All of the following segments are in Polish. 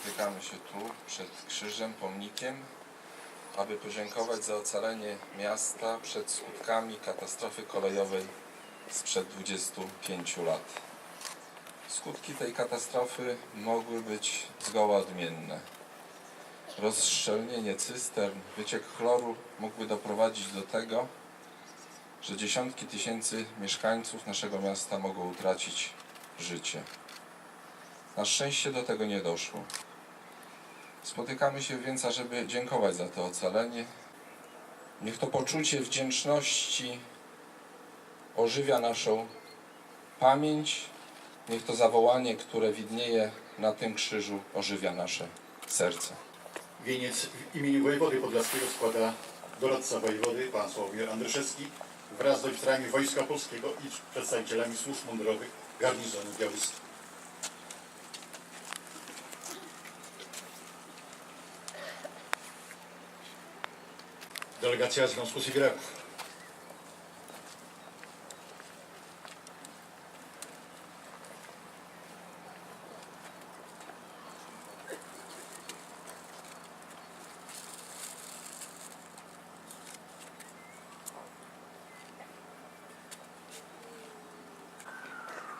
spotykamy się tu przed krzyżem, pomnikiem, aby podziękować za ocalenie miasta przed skutkami katastrofy kolejowej sprzed 25 lat. Skutki tej katastrofy mogły być zgoła odmienne. Rozszczelnienie cystern, wyciek chloru mógłby doprowadzić do tego, że dziesiątki tysięcy mieszkańców naszego miasta mogą utracić życie. Na szczęście do tego nie doszło. Spotykamy się więc, żeby dziękować za to ocalenie. Niech to poczucie wdzięczności ożywia naszą pamięć. Niech to zawołanie, które widnieje na tym krzyżu, ożywia nasze serce. Wieniec w imieniu wojewody podlaskiego składa doradca wojewody, pan Sławomir Andryszewski, wraz z oficerami Wojska Polskiego i przedstawicielami służb mundurowych garnizonu Białystok. Delegacja Związku Sybiraków.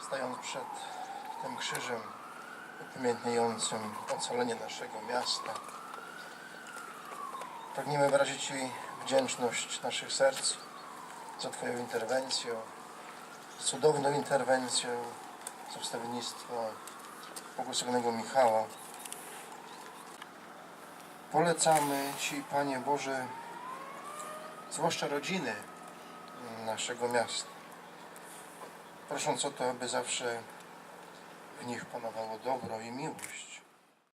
Stając przed tym krzyżem upamiętniającym ocalenie naszego miasta, pragniemy wyrazić Ci wdzięczność naszych serc za Twoją interwencję, za cudowną interwencję, za wstawiennictwo błogosławionego Michała. Polecamy Ci, Panie Boże, zwłaszcza rodziny naszego miasta prosząc o to, aby zawsze w nich panowało dobro i miłość.